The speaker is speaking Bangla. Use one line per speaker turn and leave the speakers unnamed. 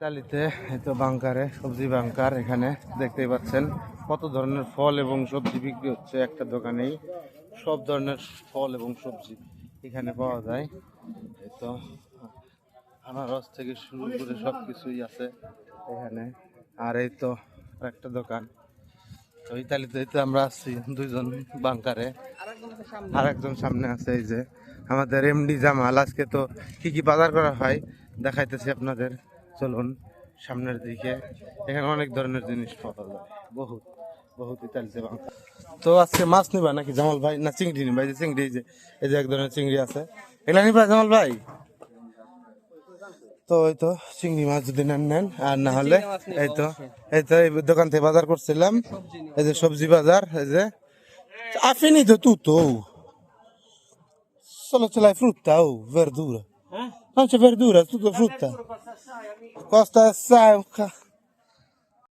ইতালিতে, এই তো বাংকারে, সবজি বাংকার এখানে দেখতেই পাচ্ছেন। কত ধরনের ফল এবং সবজি বিক্রি হচ্ছে একটা দোকানেই। সব ধরনের ফল এবং সবজি এখানে পাওয়া যায়। তো আনারস থেকে শুরু করে সব কিছুই আছে এখানে। আর এই তো একটা দোকান। তো ইতালিতে তো আমরা আছি, দুইজন বাংকারে। আর একজন সামনে আছে, এই যে আমাদের এমডি জামাল। আজকে তো কি কি বাজার করা হয় দেখাইতেছি আপনাদের। চলুন সামনের দিকে। এখানে অনেক ধরনের জিনিস পাওয়া যায় বহুত বহুত ইতালিতে তো আজকে মাছ নিবা নাকি জামাল ভাই? না চিংড়ি নিবা। যে চিংড়ি যে এই যে এক ধরনের চিংড়ি আছে। এগুলা নিবা জামাল ভাই? তো এই তো চিংড়ি মাছ যদি নেন নেন। আর না হলে এই তো এই তো এই দোকান থেকে বাজার করছিলাম। এই যে সবজি বাজার এই যে। tutto oh. solo ce l'hai frutta oh verdura non c'è verdura tutto frutta. costa assai un ca-